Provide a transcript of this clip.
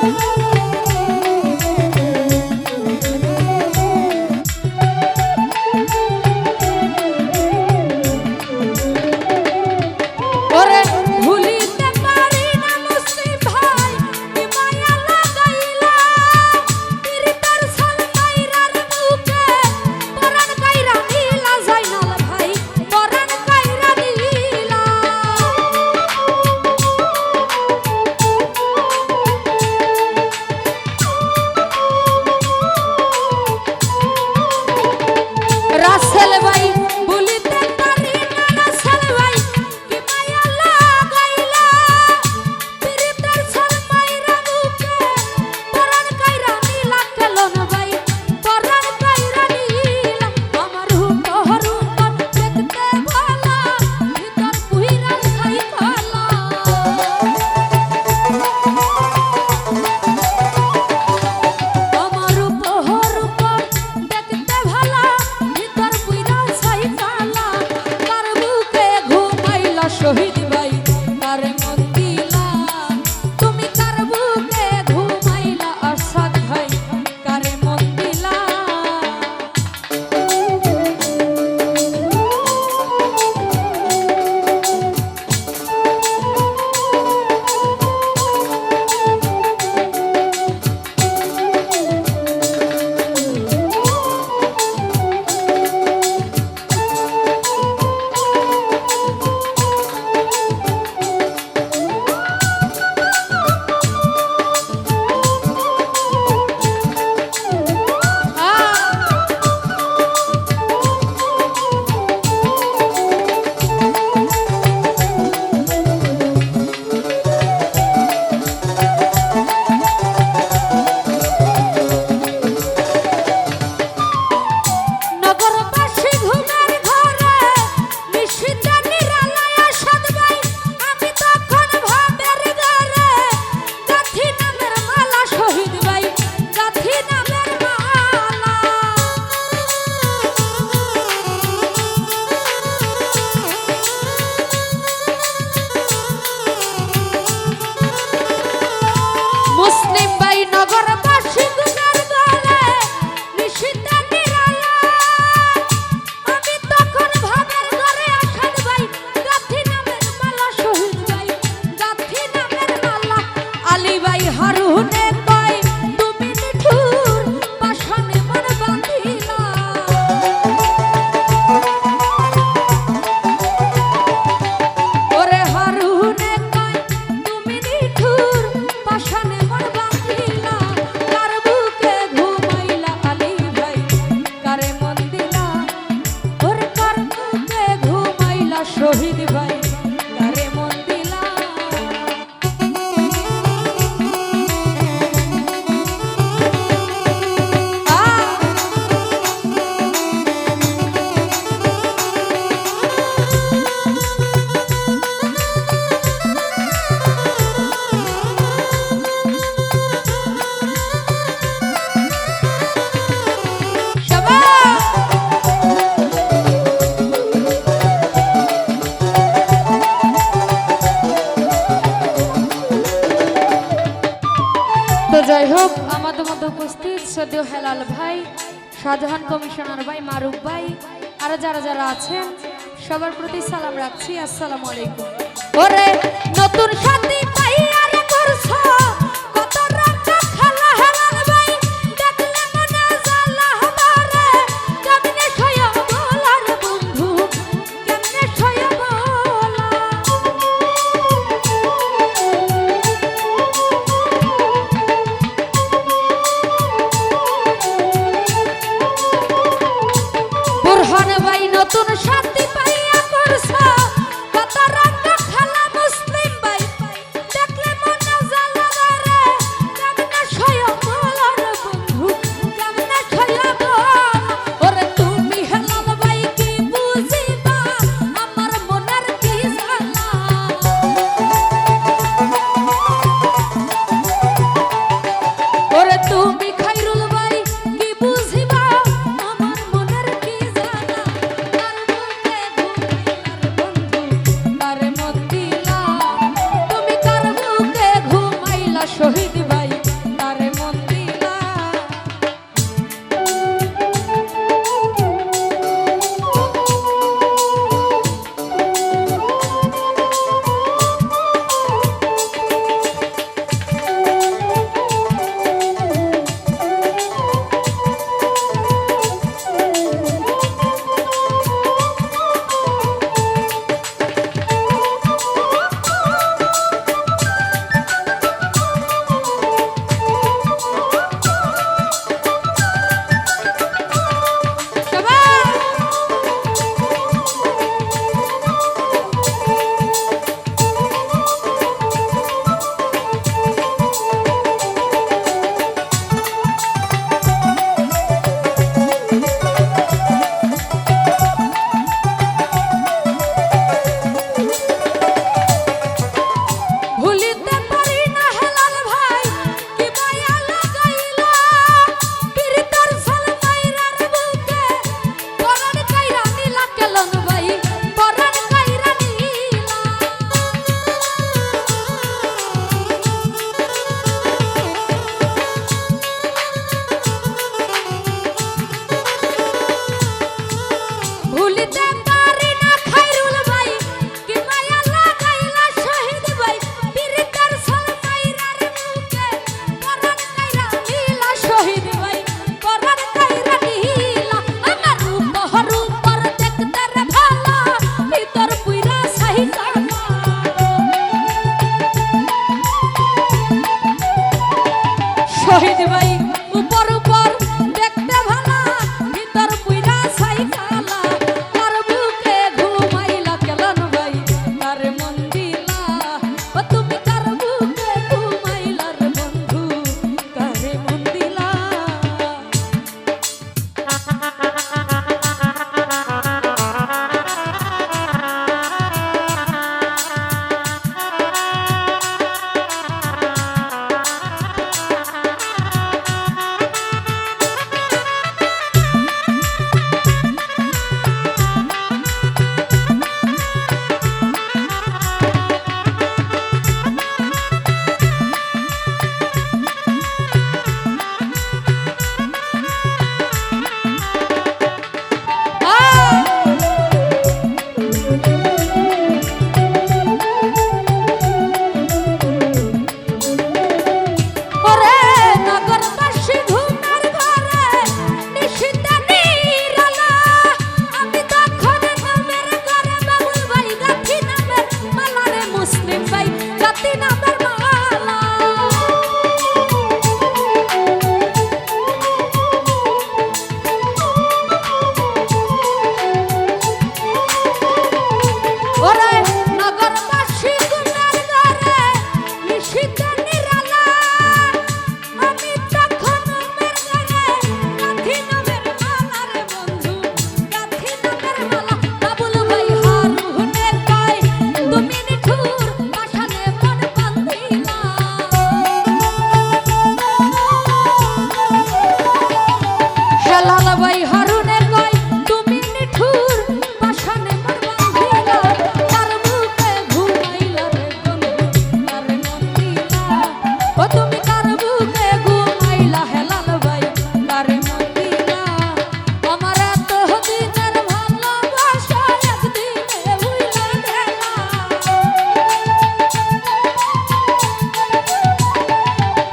Oh, শহীদ শহীদ ভাই। Shahjahan commissioner ভাই মারুফ ভাই, আর যারা যারা আছেন, সবার প্রতি সালাম রাখছি। আসসালামু আলাইকুম। ওরে, নতুন সাথী পাইয়া করছ।